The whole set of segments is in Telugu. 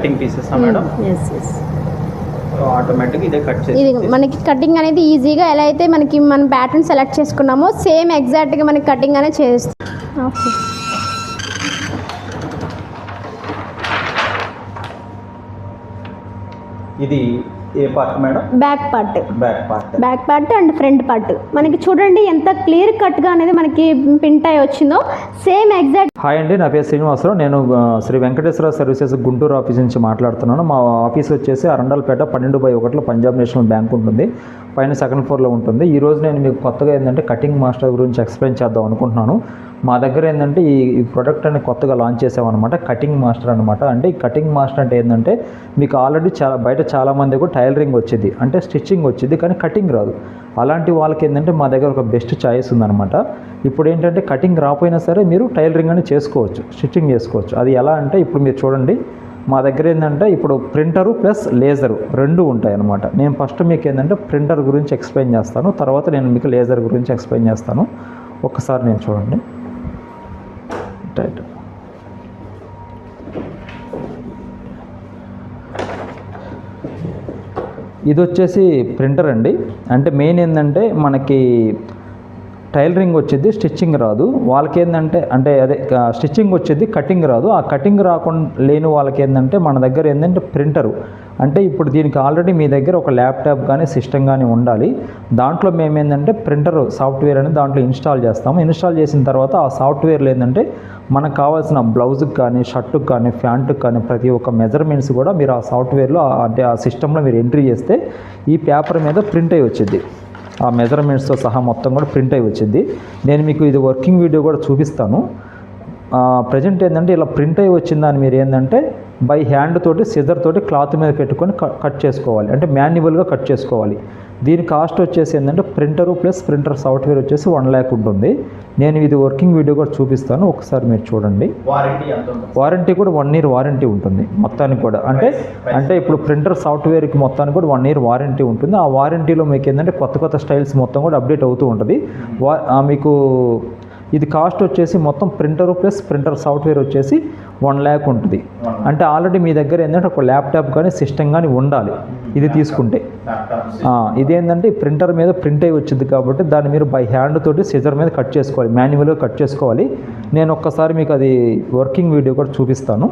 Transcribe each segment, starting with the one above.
Cutting pieces madam yes yes automatic ఇదే కట్ Hmm. ఇది మనకి కటింగ్ అనేది ఈజీగా ఎలా అయితే మనకి మనం ప్యాటర్న్ సెలెక్ట్ చేసుకున్నామో సేమ్ ఎగ్జాక్ట్గా మనకి కటింగ్ అనేది చేస్తుంది ఓకే ఇది ఏ part madam? Back part back part back part and front part మనకి చూడండి ఎంత క్లియర్ కట్గా అనేది మనకి ప్రింట్ అయి వచ్చిందో సేమ్ ఎగ్జాక్ట్ హాయ్ అండి నా పేరు శ్రీనివాసరావు. నేను శ్రీ వెంకటేశ్వర సర్వీసెస్ గుంటూరు ఆఫీస్ నుంచి మాట్లాడుతున్నాను. మా ఆఫీస్ వచ్చేసి అరండల్పేట పన్నెండు బై ఒకటిలో పంజాబ్ నేషనల్ బ్యాంక్ ఉంటుంది. పైన సెకండ్ ఫ్లోర్లో ఉంటుంది. ఈ రోజు నేను మీకు కొత్తగా ఏంటంటే కటింగ్ మాస్టర్ గురించి ఎక్స్ప్లెయిన్ చేద్దాం అనుకుంటున్నాను. మా దగ్గర ఏంటంటే ఈ ప్రొడక్ట్ అని కొత్తగా లాంచ్ చేసామన్నమాట కటింగ్ మాస్టర్ అనమాట అంటే ఈ కటింగ్ మాస్టర్ అంటే ఏంటంటే మీకు ఆల్రెడీ చాలా బయట చాలామంది కూడా టైలరింగ్ వచ్చింది. అంటే స్టిచ్చింగ్ వచ్చింది కానీ కటింగ్ రాదు. అలాంటి వాళ్ళకి ఏంటంటే మా దగ్గర ఒక బెస్ట్ చాయిస్ ఉందన్నమాట. ఇప్పుడు ఏంటంటే కటింగ్ రాకపోయినా సరే మీరు టైలరింగ్ అని చేసుకోవచ్చు స్టిచ్చింగ్ చేసుకోవచ్చు. అది ఎలా అంటే ఇప్పుడు మీరు చూడండి. మా దగ్గర ఏంటంటే ఇప్పుడు ప్రింటరు ప్లస్ లేజరు రెండు ఉంటాయి అన్నమాట నేను ఫస్ట్ మీకు ఏంటంటే ప్రింటర్ గురించి ఎక్స్ప్లెయిన్ చేస్తాను. తర్వాత నేను మీకు లేజర్ గురించి ఎక్స్ప్లెయిన్ చేస్తాను. ఒక్కసారి నేను చూడండి. టైట్. ఇది వచ్చేసి ప్రింటర్ అండి. అంటే మెయిన్ ఏంటంటే మనకి టైలరింగ్ వచ్చేది స్టిచ్చింగ్ రాదు. వాళ్ళకి ఏంటంటే అంటే అదే స్టిచ్చింగ్ వచ్చేది కటింగ్ రాదు. ఆ కటింగ్ రాకుండా లేని వాళ్ళకి ఏంటంటే మన దగ్గర ఏంటంటే ప్రింటరు. అంటే ఇప్పుడు దీనికి ఆల్రెడీ మీ దగ్గర ఒక ల్యాప్టాప్ కానీ సిస్టమ్ కానీ ఉండాలి. దాంట్లో మేము ఏంటంటే ప్రింటర్ సాఫ్ట్వేర్ అనేది దాంట్లో ఇన్స్టాల్ చేస్తాము. ఇన్స్టాల్ చేసిన తర్వాత ఆ సాఫ్ట్వేర్లో ఏంటంటే మనకు కావాల్సిన బ్లౌజ్కి కానీ షర్టుకు కానీ ప్యాంటుకు కానీ ప్రతి ఒక్క మెజర్మెంట్స్ కూడా మీరు ఆ సాఫ్ట్వేర్లో ఆ- అంటే ఆ సిస్టంలో మీరు ఎంట్రీ చేస్తే ఈ పేపర్ మీద ప్రింట్ అయ్యి వచ్చింది. ఆ మెజర్మెంట్స్తో సహా మొత్తం కూడా ప్రింట్ అయి వచ్చింది. నేను మీకు ఇది వర్కింగ్ వీడియో కూడా చూపిస్తాను. ప్రజెంట్ ఏంటంటే ఇలా ప్రింట్ అయి వచ్చిందని మీరు ఏంటంటే బై హ్యాండ్ తోటి సిజర్ తోటి క్లాత్ మీద పెట్టుకొని క- కట్ చేసుకోవాలి. అంటే మాన్యువల్గా కట్ చేసుకోవాలి. దీని కాస్ట్ వచ్చేసి ఏంటంటే ప్రింటరు ప్లస్ ప్రింటర్ సాఫ్ట్వేర్ వచ్చేసి వన్ ల్యాక్ ఉంటుంది. నేను ఇది వర్కింగ్ వీడియో కూడా చూపిస్తాను. ఒకసారి మీరు చూడండి. వారంటీ కూడా వన్ ఇయర్ వారంటీ ఉంటుంది మొత్తానికి కూడా. అంటే అంటే ఇప్పుడు ప్రింటర్ సాఫ్ట్వేర్కి మొత్తానికి కూడా వన్ ఇయర్ వారంటీ ఉంటుంది. ఆ వారంటీలో మీకు ఏంటంటే కొత్త కొత్త స్టైల్స్ మొత్తం కూడా అప్డేట్ అవుతూ ఉంటుంది. మీకు ఇది కాస్ట్ వచ్చేసి మొత్తం ప్రింటర్ ప్లస్ ప్రింటర్ సాఫ్ట్వేర్ వచ్చేసి వన్ ల్యాక్ ఉంటుంది. అంటే ఆల్రెడీ మీ దగ్గర ఏంటంటే ఒక ల్యాప్టాప్ కానీ సిస్టమ్ కానీ ఉండాలి. ఇది తీసుకుంటే. ఇదేంటంటే ప్రింటర్ మీద ప్రింట్ అయి వచ్చింది కాబట్టి దాన్ని మీరు బై హ్యాండ్ తోటి సిజర్ మీద కట్ చేసుకోవాలి. మాన్యువల్గా కట్ చేసుకోవాలి. నేను ఒక్కసారి మీకు అది వర్కింగ్ వీడియో కూడా చూపిస్తాను.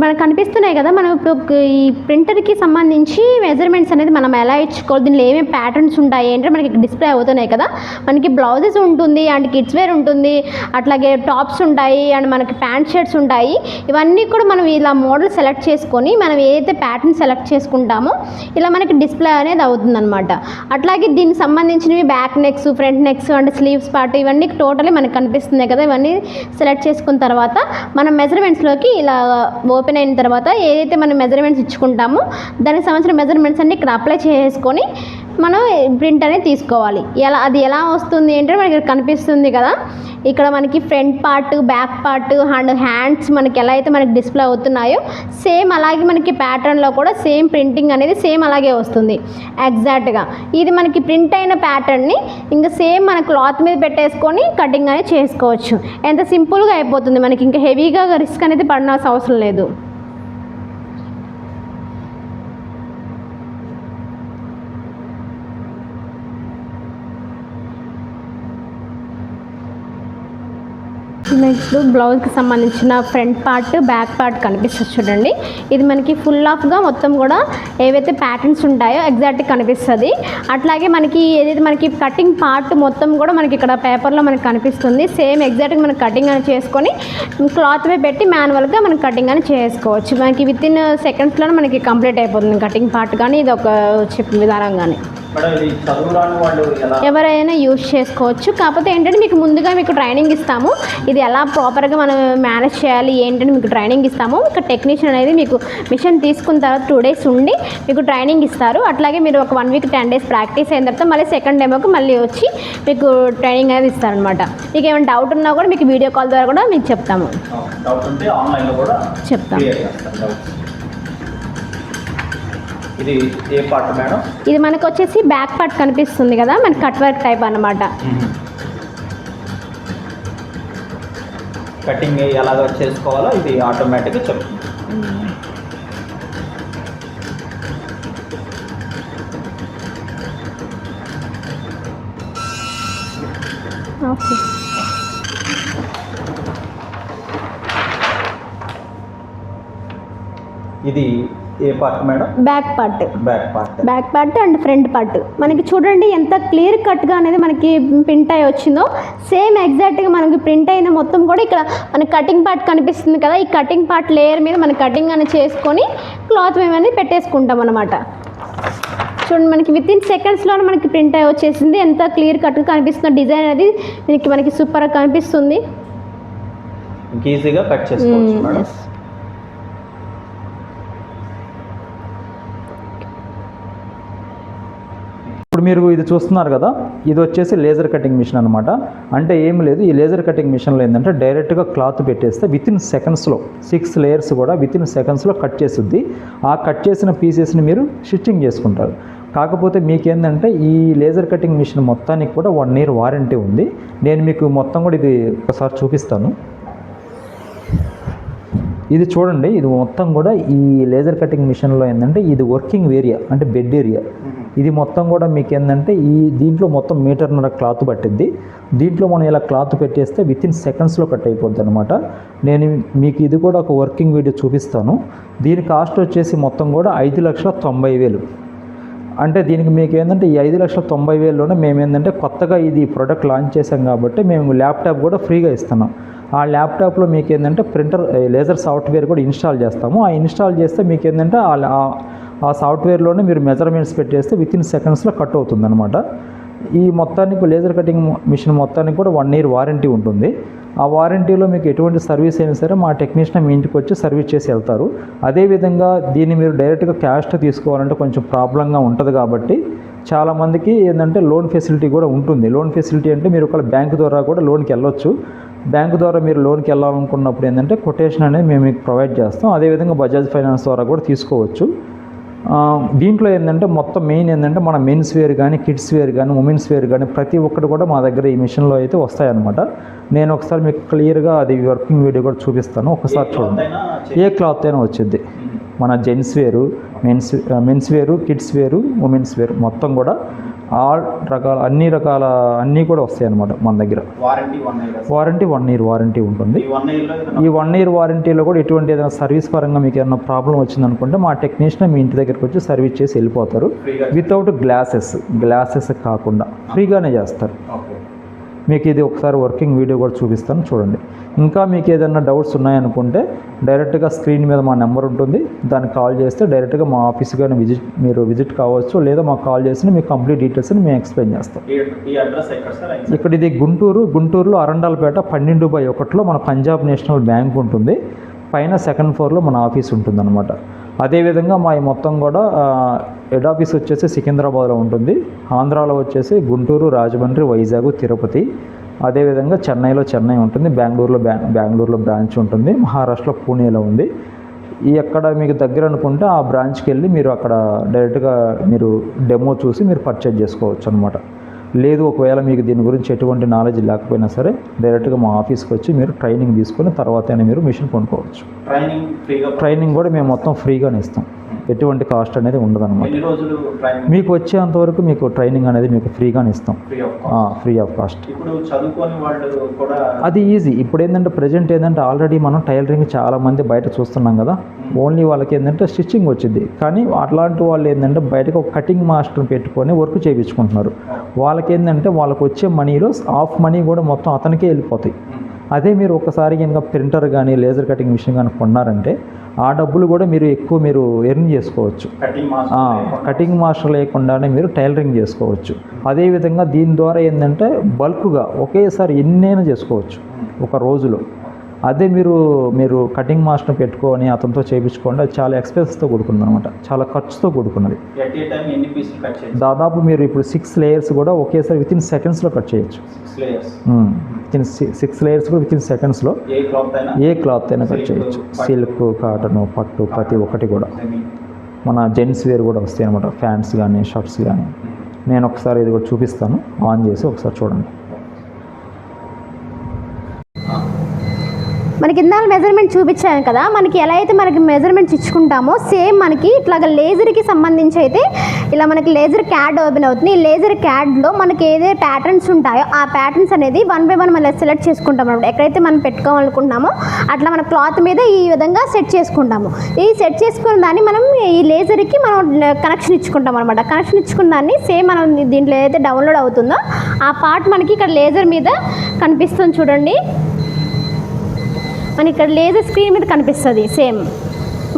మనకు కనిపిస్తున్నాయి కదా మనం ఇప్పుడు ఈ ప్రింటర్కి సంబంధించి మెజర్మెంట్స్ అనేది మనం ఎలా ఇచ్చుకోవాలి దీనిలో ఏమేమి ప్యాటర్న్స్ ఉంటాయి ఏంటంటే మనకి డిస్ప్లే అవుతున్నాయి కదా మనకి బ్లౌజెస్ ఉంటుంది అండ్ కిడ్స్ వేర్ ఉంటుంది అట్లాగే టాప్స్ ఉంటాయి అండ్ మనకి ప్యాంట్ షర్ట్స్ ఉంటాయి ఇవన్నీ కూడా మనం ఇలా మోడల్ సెలెక్ట్ చేసుకొని మనం ఏదైతే ప్యాటర్న్ సెలెక్ట్ చేసుకుంటామో ఇలా మనకి డిస్ప్లే అనేది అవుతుందన్నమాట. అట్లాగే దీనికి సంబంధించినవి బ్యాక్ నెక్స్ ఫ్రంట్ నెక్స్ అంటే స్లీవ్స్ పార్ట్ ఇవన్నీ టోటలీ మనకి కనిపిస్తున్నాయి కదా ఇవన్నీ సెలెక్ట్ చేసుకున్న తర్వాత మనం మెజర్మెంట్స్లోకి ఇలా ఓపెన్ అయిన తర్వాత ఏదైతే మనం మెజర్మెంట్స్ ఇచ్చుకుంటామో దానికి సంబంధించిన మెజర్మెంట్స్ అన్ని ఇక్కడ అప్లై చేసుకొని మనం ప్రింట్ అనేది తీసుకోవాలి. ఎలా అది ఎలా వస్తుంది అంటే మనకి కనిపిస్తుంది కదా. ఇక్కడ మనకి front part back part and hands మనకి ఎలా అయితే మనకి డిస్ప్లే అవుతున్నాయో సేమ్ అలాగే మనకి ప్యాటర్న్లో కూడా సేమ్ ప్రింటింగ్ అనేది సేమ్ అలాగే వస్తుంది. ఎగ్జాక్ట్గా ఇది మనకి ప్రింట్ అయిన ప్యాటర్న్ని ఇంకా సేమ్ మన క్లాత్ మీద పెట్టేసుకొని కటింగ్ అనేది చేసుకోవచ్చు. ఎంత సింపుల్గా అయిపోతుంది మనకి. ఇంకా హెవీగా రిస్క్ అనేది పడిన అవసరం లేదు. నెక్స్ట్ బ్లౌజ్కి సంబంధించిన ఫ్రంట్ పార్ట్ బ్యాక్ పార్ట్ కనిపిస్తుంది చూడండి. ఇది మనకి ఫుల్ ఆఫ్గా మొత్తం కూడా ఏవైతే ప్యాటర్న్స్ ఉంటాయో ఎగ్జాక్ట్గా కనిపిస్తుంది. అట్లాగే మనకి ఏదైతే మనకి కటింగ్ పార్ట్ మొత్తం కూడా మనకి ఇక్కడ పేపర్లో మనకి కనిపిస్తుంది. సేమ్ ఎగ్జాక్ట్గా మనం కటింగ్ అని చేసుకొని క్లాత్ మీద పెట్టి మాన్యువల్గా మనం కటింగ్ అని చేసుకోవచ్చు. మనకి విత్ ఇన్ సెకండ్స్లోనే మనకి కంప్లీట్ అయిపోతుంది కటింగ్ పార్ట్ కానీ ఇది ఒక చెప్పిన విధానం కానీ. ఎవరైనా యూజ్ చేసుకోవచ్చు. కాకపోతే ఏంటంటే మీకు ముందుగా మీకు ట్రైనింగ్ ఇస్తాము. ఇది ఎలా ప్రాపర్గా మనం మేనేజ్ చేయాలి ఏంటని మీకు ట్రైనింగ్ ఇస్తాము. ఇక టెక్నీషియన్ అనేది మీకు మిషన్ తీసుకున్న తర్వాత టూ డేస్ ఉండి మీకు ట్రైనింగ్ ఇస్తారు. అట్లాగే మీరు ఒక one week ten days practice అయిన తర్వాత మళ్ళీ సెకండ్ డేమోకి మళ్ళీ వచ్చి మీకు ట్రైనింగ్ అనేది ఇస్తారనమాట మీకు ఏమైనా డౌట్ ఉన్నా కూడా మీకు వీడియో కాల్ ద్వారా కూడా మీకు చెప్తాము. డౌట్ ఇది మనకు వచ్చేసి బ్యాక్ పార్ట్ కనిపిస్తుంది కదా మన కట్ వర్క్ టైప్ అనమాట కటింగ్ ఎలాగో చేసుకోవాలో ఇది ఆటోమేటిక్ చెప్తుంది. ఇది ఏ part madam? Back part back part back part and front part మనకి చూడండి ఎంత క్లియర్ కట్గా అనేది మనకి ప్రింట్ అయి వచ్చిందో సేమ్ ఎగ్జాక్ట్గా మనకి ప్రింట్ అయిన మొత్తం కూడా ఇక్కడ మన కటింగ్ పార్ట్ కనిపిస్తుంది కదా ఈ కటింగ్ పార్ట్ లేయర్ మీద మన కటింగ్ అనేది చేసుకొని క్లాత్ మేము అనేది పెట్టేసుకుంటాం అనమాట చూడండి మనకి విత్ ఇన్ సెకండ్స్లోనే మనకి ప్రింట్ అయి వచ్చేసింది. ఎంత క్లియర్ కట్గా కనిపిస్తుంది డిజైన్ అనేది దీనికి మనకి సూపర్గా కనిపిస్తుంది. ఇంక ఈజీగా కట్ చేసుకోవచ్చు Mm, మేడం. ఇప్పుడు మీరు ఇది చూస్తున్నారు కదా ఇది వచ్చేసి లేజర్ కటింగ్ మిషన్ అనమాట అంటే ఏం లేదు ఈ లేజర్ కటింగ్ మిషన్లో ఏంటంటే డైరెక్ట్గా క్లాత్ పెట్టేస్తే విత్ ఇన్ సెకండ్స్లో సిక్స్ లేయర్స్ కూడా విత్ ఇన్ సెకండ్స్లో కట్ చేస్తుంది ఆ కట్ చేసిన పీసెస్ని మీరు స్టిచ్చింగ్ చేసుకుంటారు. కాకపోతే మీకేందంటే ఈ లేజర్ కటింగ్ మిషన్ మొత్తానికి కూడా వన్ ఇయర్ వారంటీ ఉంది. నేను మీకు మొత్తం కూడా ఇది ఒకసారి చూపిస్తాను. ఇది చూడండి ఇది మొత్తం కూడా ఈ లేజర్ కటింగ్ మిషన్లో ఏంటంటే ఇది వర్కింగ్ ఏరియా అంటే బెడ్ ఏరియా ఇది మొత్తం కూడా మీకు ఏంటంటే ఈ దీంట్లో మొత్తం మీటర్నర క్లాత్ పట్టింది దీంట్లో మనం ఇలా క్లాత్ పెట్టేస్తే విత్ ఇన్ సెకండ్స్లో కట్ అయిపోద్ది అనమాట నేను మీకు ఇది కూడా ఒక వర్కింగ్ వీడియో చూపిస్తాను. దీని కాస్ట్ వచ్చేసి మొత్తం కూడా ఐదు లక్షల తొంభై వేలు. అంటే దీనికి మీకు ఏంటంటే ఈ ఐదు లక్షల తొంభై వేలలోనే మేము ఏంటంటే కొత్తగా ఇది ప్రోడక్ట్ లాంచ్ చేసాం కాబట్టి మేము ల్యాప్టాప్ కూడా ఫ్రీగా ఇస్తున్నాం. ఆ ల్యాప్టాప్లో మీకు ఏంటంటే ప్రింటర్ లేజర్ సాఫ్ట్వేర్ కూడా ఇన్స్టాల్ చేస్తాము. ఆ ఇన్స్టాల్ చేస్తే మీకు ఏంటంటే ఆ- ఆ- సాఫ్ట్వేర్లోనే మీరు మెజర్మెంట్స్ పెట్టేస్తే విత్ ఇన్ సెకండ్స్లో కట్ అవుతుంది అనమాట ఈ మొత్తానికి లేజర్ కటింగ్ మిషన్ మొత్తానికి కూడా వన్ ఇయర్ వారంటీ ఉంటుంది. ఆ వారంటీలో మీకు ఎటువంటి సర్వీస్ అయినా సరే మా టెక్నీషియన్ మీ ఇంటికి వచ్చి సర్వీస్ చేసి వెళ్తారు. అదేవిధంగా దీన్ని మీరు డైరెక్ట్గా క్యాష్ తీసుకోవాలంటే కొంచెం ప్రాబ్లంగా ఉంటుంది కాబట్టి చాలామందికి ఏంటంటే లోన్ ఫెసిలిటీ కూడా ఉంటుంది. లోన్ ఫెసిలిటీ అంటే మీరు ఒక బ్యాంక్ ద్వారా కూడా లోన్కి వెళ్ళొచ్చు. బ్యాంక్ ద్వారా మీరు లోన్కి వెళ్ళాలనుకున్నప్పుడు ఏంటంటే కొటేషన్ అనేది మేము మీకు ప్రొవైడ్ చేస్తాం. అదేవిధంగా బజాజ్ ఫైనాన్స్ ద్వారా కూడా తీసుకోవచ్చు. దీంట్లో ఏంటంటే మొత్తం మెయిన్ ఏంటంటే మన మెన్స్ వేర్ కానీ కిడ్స్ వేర్ కానీ ఉమెన్స్ వేర్ కానీ ప్రతి ఒక్కటి కూడా మా దగ్గర ఈ మిషన్లో అయితే వస్తాయన్నమాట. నేను ఒకసారి మీకు క్లియర్గా అది వర్కింగ్ వీడియో కూడా చూపిస్తాను. ఒకసారి చూడండి. ఏ క్లాత్ అయినా వచ్చింది. మన gents wear men's men's wear kids wear women's wear మొత్తం కూడా ఆల్ రకాల అన్ని రకాల అన్నీ కూడా వస్తాయి అన్నమాట మన దగ్గర. Warranty one year warranty one year warranty ఉంటుంది. ఈ వన్ ఇయర్ వారంటీలో కూడా ఎటువంటి ఏదైనా సర్వీస్ పరంగా మీకు ఏదైనా ప్రాబ్లం వచ్చిందనుకుంటే మా టెక్నీషియన్ మీ ఇంటి దగ్గరికి వచ్చి సర్వీస్ చేసి వెళ్ళిపోతారు. వితౌట్ గ్లాసెస్ గ్లాసెస్ కాకుండా. ఫ్రీగానే చేస్తారు. మీకు ఇది ఒకసారి వర్కింగ్ వీడియో కూడా చూపిస్తాను చూడండి. ఇంకా మీకు ఏదైనా డౌట్స్ ఉన్నాయనుకుంటే డైరెక్ట్గా స్క్రీన్ మీద మా నెంబర్ ఉంటుంది. దానికి కాల్ చేస్తే డైరెక్ట్గా మా ఆఫీస్ కానీ విజిట్ మీరు విజిట్ కావచ్చు లేదా మాకు కాల్ చేసి మీకు కంప్లీట్ డీటెయిల్స్ని మేము ఎక్స్ప్లెయిన్ చేస్తాం. ఇక్కడ ఇది గుంటూరు గుంటూరులో అరండాలపేట పన్నెండు బై ఒకటిలో మన పంజాబ్ నేషనల్ బ్యాంక్ ఉంటుంది. పైన సెకండ్ ఫ్లోర్లో మన ఆఫీస్ ఉంటుంది అనమాట అదేవిధంగా మా ఈ మొత్తం కూడా హెడ్ ఆఫీస్ వచ్చేసి సికింద్రాబాద్లో ఉంటుంది. ఆంధ్రాలో వచ్చేసి గుంటూరు రాజమండ్రి వైజాగ్ తిరుపతి. అదేవిధంగా చెన్నైలో చెన్నై ఉంటుంది. బెంగళూరులో బ్యా బెంగళూరులో బ్రాంచ్ ఉంటుంది. మహారాష్ట్రలో పూణేలో ఉంది. ఈ ఎక్కడ మీకు దగ్గర అనుకుంటే ఆ బ్రాంచ్కి వెళ్ళి మీరు అక్కడ డైరెక్ట్గా మీరు డెమో చూసి మీరు పర్చేజ్ చేసుకోవచ్చు అనమాట లేదు ఒకవేళ మీకు దీని గురించి ఎటువంటి నాలెడ్జ్ లేకపోయినా సరే డైరెక్ట్గా మా ఆఫీస్కి వచ్చి మీరు ట్రైనింగ్ తీసుకొని తర్వాతనే మీరు మిషన్ కొనుక్కోవచ్చు. ట్రైనింగ్ ఫ్రీగా ట్రైనింగ్ కూడా మేము మొత్తం ఫ్రీగానే ఇస్తాం. ఎటువంటి కాస్ట్ అనేది ఉండదన్నమాట. మీకు వచ్చేంత వరకు మీకు ట్రైనింగ్ అనేది మీకు ఫ్రీగానే ఇస్తాం. ఫ్రీ ఆఫ్ కాస్ట్ అది ఈజీ ఇప్పుడు ఏంటంటే ప్రజెంట్ ఏంటంటే ఆల్రెడీ మనం టైలరింగ్ చాలా మంది బయట చూస్తున్నాం కదా. ఓన్లీ వాళ్ళకి ఏంటంటే స్టిచ్చింగ్ వచ్చింది కానీ అట్లాంటి వాళ్ళు ఏంటంటే బయటకు ఒక కటింగ్ మాస్టర్ని పెట్టుకొని వర్క్ చేయించుకుంటున్నారు. వాళ్ళకి ఏంటంటే వాళ్ళకి వచ్చే మనీలో హాఫ్ మనీ కూడా మొత్తం అతనికే వెళ్ళిపోతాయి. అదే మీరు ఒకసారి కనుక ప్రింటర్ కానీ లేజర్ కటింగ్ మిషన్ కానీ కొన్నారంటే ఆ డబ్బులు కూడా మీరు ఎక్కువ మీరు ఎర్న్ చేసుకోవచ్చు. కటింగ్ మాస్టర్ లేకుండానే మీరు టైలరింగ్ చేసుకోవచ్చు. అదేవిధంగా దీని ద్వారా ఏంటంటే బల్క్గా ఒకేసారి ఎన్నైనా చేసుకోవచ్చు ఒక రోజులో. అదే మీరు మీరు కటింగ్ మాస్టర్ పెట్టుకొని అతనితో చేయించుకోండి అది చాలా ఎక్స్పెన్స్తో కూడుకున్నది అనమాట చాలా ఖర్చుతో కూడుకున్నది. దాదాపు మీరు ఇప్పుడు సిక్స్ లేయర్స్ కూడా ఒకేసారి విత్ ఇన్ సెకండ్స్లో కట్ చేయొచ్చు. విత్ ఇన్ సిక్స్ లేయర్స్ కూడా విత్ ఇన్ సెకండ్స్లో ఏ క్లాత్ అయినా కట్ చేయొచ్చు. సిల్క్ కాటన్ పట్టు ప్రతి ఒక్కటి కూడా. మన జెంట్స్ వేర్ కూడా వస్తాయి అనమాట ఫ్యాంట్స్ కానీ షర్ట్స్ కానీ నేను ఒకసారి ఇది కూడా చూపిస్తాను. ఆన్ చేసి ఒకసారి చూడండి. మనకి ఇందాక మెజర్మెంట్ చూపించాను కదా మనకి ఎలా అయితే మనకి మెజర్మెంట్స్ ఇచ్చుకుంటామో సేమ్ మనకి ఇట్లాగ లేజర్కి సంబంధించి అయితే ఇలా మనకి లేజర్ క్యాడ్ ఓపెన్ అవుతుంది. ఈ లేజర్ క్యాడ్లో మనకి ఏదైతే ప్యాటర్న్స్ ఉంటాయో ఆ ప్యాటర్న్స్ అనేది వన్ బై వన్ మనం సెలెక్ట్ చేసుకుంటాం అనమాట ఎక్కడైతే మనం పెట్టుకోవాలనుకుంటున్నామో అట్లా మన క్లాత్ మీద ఈ విధంగా సెట్ చేసుకుంటాము. ఈ సెట్ చేసుకున్న దాన్ని మనం ఈ లేజర్కి మనం కనెక్షన్ ఇచ్చుకుంటాం అనమాట కనెక్షన్ ఇచ్చుకున్న దాన్ని సేమ్ మనం దీంట్లో ఏదైతే డౌన్లోడ్ అవుతుందో ఆ పార్ట్ మనకి ఇక్కడ లేజర్ మీద కనిపిస్తుంది చూడండి. మనకి ఇక్కడ లేజర్ స్క్రీన్ మీద కనిపిస్తుంది సేమ్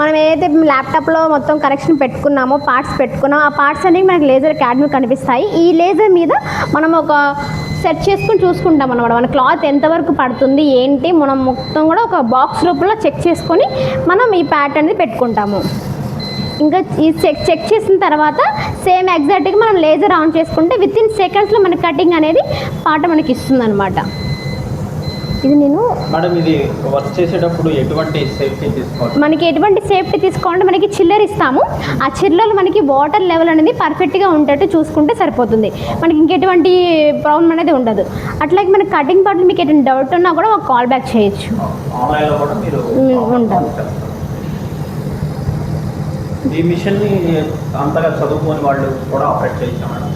మనం ఏదైతే ల్యాప్టాప్లో మొత్తం కనెక్షన్ పెట్టుకున్నామో పార్ట్స్ పెట్టుకున్నామో ఆ పార్ట్స్ అనేవి మనకి లేజర్ అకాడమీ కనిపిస్తాయి. ఈ లేజర్ మీద మనం ఒక సెట్ చేసుకుని చూసుకుంటాం అనమాట మన క్లాత్ ఎంతవరకు పడుతుంది ఏంటి? మనం మొత్తం కూడా ఒక బాక్స్ రూపంలో చెక్ చేసుకొని మనం ఈ ప్యాటర్న్ అనేది పెట్టుకుంటాము. ఇంకా ఈ చెక్ చెక్ చేసిన తర్వాత సేమ్ ఎగ్జాక్ట్గా మనం లేజర్ ఆన్ చేసుకుంటే విత్ ఇన్ సెకండ్స్లో మన కటింగ్ అనేది పాట మనకి ఇస్తుంది అనమాట ఇది నేను మేడం ఇది వర్క్ చేసేటప్పుడు ఎటువంటి సేఫ్టీ తీసుకోవాలి? మనకి ఎటువంటి సేఫ్టీ తీసుకోవాలంటే మనకి చిల్లర్ ఇస్తాము. ఆ చిల్లర్లో మనకి వాటర్ లెవెల్ అనేది పర్ఫెక్ట్గా ఉండేట్టు చూసుకుంటే సరిపోతుంది. మనకి ఇంకెటువంటి ప్రాబ్లం అనేది ఉండదు. అట్లాగే మనకి కటింగ్ పార్ట్లు మీకు ఎటువంటి డౌట్ ఉన్నా కూడా మాకు కాల్ బ్యాక్ చేయొచ్చు. ఉంటాం. ఈ మిషన్ని అంతగా చదువుకోని వాళ్ళు కూడా ఆపరేట్ చేయొచ్చు మేడం?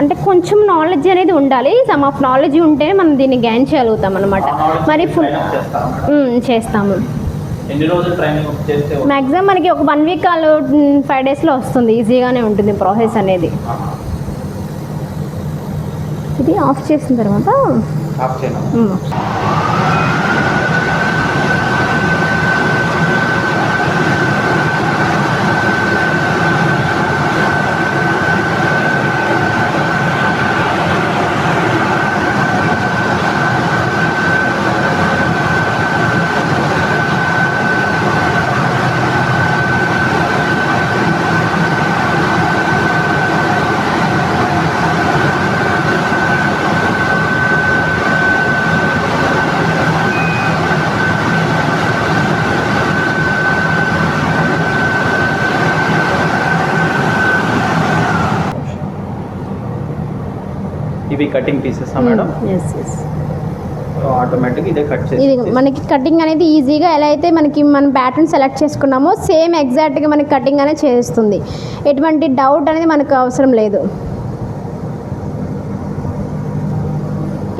అంటే కొంచెం నాలెడ్జ్ అనేది ఉండాలి. సమ్ ఆఫ్ నాలెడ్జ్ ఉంటే మనం దీన్ని గైన్ చేయగలుగుతాం అనమాట మరి ఫుల్? చేస్తాము. మ్యాక్సిమం మనకి ఒక వన్ వీక్ కాల్ ఫైవ్ డేస్లో వస్తుంది. ఈజీగానే ఉంటుంది ప్రాసెస్ అనేది. ఇది ఆఫ్ చేసిన తర్వాత ఆఫ్ చేయను ఉమ్, ఇవి cutting pieces madam? Yes yes automatic ఇదే కట్ ఇది చేసి మనకి కటింగ్ అనేది ఈజీగా ఎలా అయితే మనకి మనం ప్యాటర్న్ సెలెక్ట్ చేసుకున్నామో సేమ్ ఎగ్జాక్ట్గా మనకి కటింగ్ అనేది చేస్తుంది. ఎటువంటి డౌట్ అనేది మనకు అవసరం లేదు.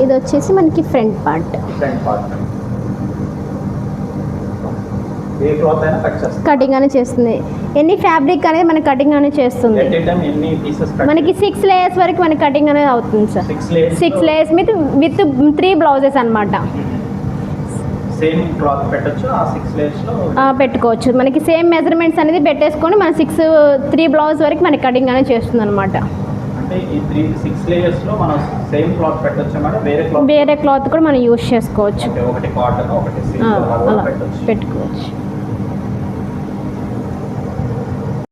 ఇది వచ్చేసి మనకి ఫ్రంట్ పార్ట్ ఫ్రంట్ పార్ట్ ఏ క్లాత్ అయినా కట్ చేస్తాం కటింగ్ అనేది చేస్తుంది. ఎన్ని ఫ్యాబ్రిక్ అనేది మనకి కటింగ్ అనేది చేస్తుంది. ఎట్ ఏ టైం ఎన్ని పీసెస్ కట్ మనకి సిక్స్ లేయర్స్ వరకు మనకి కటింగ్ అనేది అవుతుంది sir six layers six layers with with three blouses అనమాట సేమ్ క్లాత్ పెట్టొచ్చు ఆ సిక్స్ లేయర్స్లో పెట్టుకోవచ్చు. మనకి సేమ్ మెజర్మెంట్స్ అనేది పెట్టేసుకొని మన సిక్స్ త్రీ బ్లౌజ్ వరకు మనకి కటింగ్ అనేది చేస్తుంది అనమాట అంటే ఈ త్రీ సిక్స్ లేయర్స్లో మనం సేమ్ క్లాత్ పెట్టొచ్చు మేడం వేరే క్లాత్ వేరే క్లాత్ కూడా మనం యూస్ చేసుకోవచ్చు. ఒకటి కాటన్ ఒకటి ఆ, సిల్క్ అలా పెట్టొచ్చు. పెట్టుకోవచ్చు.